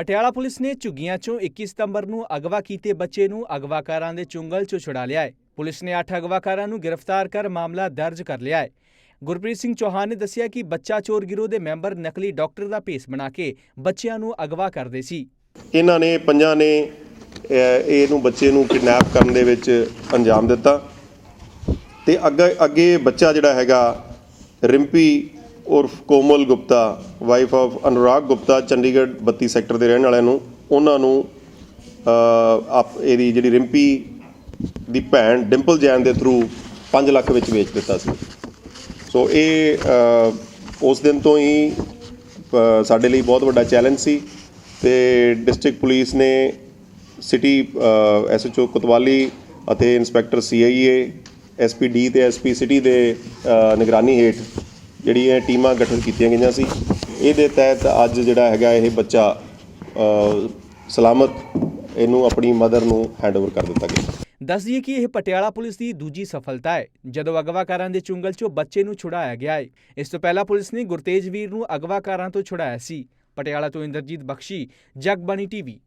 Patiala police ਨੇ ਝੁੱਗੀਆਂ 'ਚੋਂ 21 ਸਤੰਬਰ ਨੂੰ ਅਗਵਾ ਕੀਤੇ ਬੱਚੇ ਨੂੰ ਅਗਵਾਕਾਰਾਂ ਦੇ ਚੁੰਗਲ 'ਚੋਂ ਛੁਡਾ ਲਿਆ ਹੈ। ਪੁਲਿਸ ਨੇ 8 ਅਗਵਾਕਾਰਾਂ ਨੂੰ ਗ੍ਰਿਫਤਾਰ ਕਰ ਮਾਮਲਾ ਦਰਜ ਕਰ ਲਿਆ ਹੈ। ਗੁਰਪ੍ਰੀਤ ਸਿੰਘ ਚੌਹਾਨ ਨੇ ਦੱਸਿਆ ਕਿ ਬੱਚਾ ਚੋਰ ਗਿਰੋਹ ਦੇ ਮੈਂਬਰ ਨਕਲੀ ਡਾਕਟਰ ਦਾ ਭੇਸ ਬਣਾ ਕੇ ਬੱਚਿਆਂ ਨੂੰ ਅਗਵਾ ਕਰਦੇ ਸੀ। ਇਹਨਾਂ ਨੇ ਪੰਜਾਂ ਨੇ ਇਹਨੂੰ ਬੱਚੇ ਨੂੰ ਕਿਡਨੈਪ ਕਰਨ ਦੇ ਵਿੱਚ ਅੰਜਾਮ ਦਿੱਤਾ। ਤੇ ਅੱਗੇ ਅੱਗੇ ਬੱਚਾ ਜਿਹੜਾ ਹੈਗਾ, ਰਿੰਪੀ ਉਰਫ Komal Gupta wife of Anurag Gupta, Chandigarh 32 sector ਦੇ ਰਹਿਣ ਵਾਲਿਆਂ ਨੂੰ, ਉਹਨਾਂ ਨੂੰ ਆਪ ਇਹਦੀ ਜਿਹੜੀ ਰਿੰਪੀ ਦੀ ਭੈਣ ਡਿੰਪਲ ਜੈਨ ਦੇ ਥਰੂ 5 ਲੱਖ ਵਿੱਚ ਵੇਚ ਦਿੱਤਾ ਸੀ। ਸੋ ਇਹ ਉਸ ਦਿਨ ਤੋਂ ਹੀ ਸਾਡੇ ਲਈ ਬਹੁਤ ਵੱਡਾ ਚੈਲੰਜ ਸੀ ਤੇ ਡਿਸਟ੍ਰਿਕਟ ਪੁਲਿਸ ਨੇ ਸਿਟੀ ਐਸਐਚਓ ਕੁਤਵਾਲੀ ਅਤੇ ਇੰਸਪੈਕਟਰ ਸੀਆਈਏ ਐਸਪੀਡੀ ਤੇ ਐਸਪੀ ਸਿਟੀ ਦੇ ਨਿਗਰਾਨੀ ਹੇਠ ਜਿਹੜੀਆਂ ਟੀਮਾਂ ਗਠਨ ਕੀਤੀਆਂ ਗਈਆਂ ਸੀ, ਇਹਦੇ ਤਹਿਤ ਅੱਜ ਜਿਹੜਾ ਹੈਗਾ ਇਹ ਬੱਚਾ ਸਲਾਮਤ ਇਹਨੂੰ ਆਪਣੀ ਮਦਰ ਨੂੰ ਹੈਂਡਓਵਰ ਕਰ ਦਿੱਤਾ ਗਿਆ। ਦੱਸ ਦਈਏ ਕਿ ਇਹ ਪਟਿਆਲਾ ਪੁਲਿਸ ਦੀ ਦੂਜੀ ਸਫਲਤਾ ਹੈ। ਜਦੋਂ ਅਗਵਾਕਾਰਾਂ ਦੇ ਚੁੰਗਲ 'ਚੋਂ ਬੱਚੇ ਨੂੰ ਛੁਡਾਇਆ ਗਿਆ ਹੈ, ਇਸ ਤੋਂ ਪਹਿਲਾਂ ਪੁਲਿਸ ਨੇ ਗੁਰਤੇਜ ਵੀਰ ਨੂੰ ਅਗਵਾਕਾਰਾਂ ਤੋਂ ਛੁਡਾਇਆ ਸੀ। ਪਟਿਆਲਾ ਤੋਂ ਇੰਦਰਜੀਤ ਬਖਸ਼ੀ, ਜਗਬਾਣੀ ਟੀਵੀ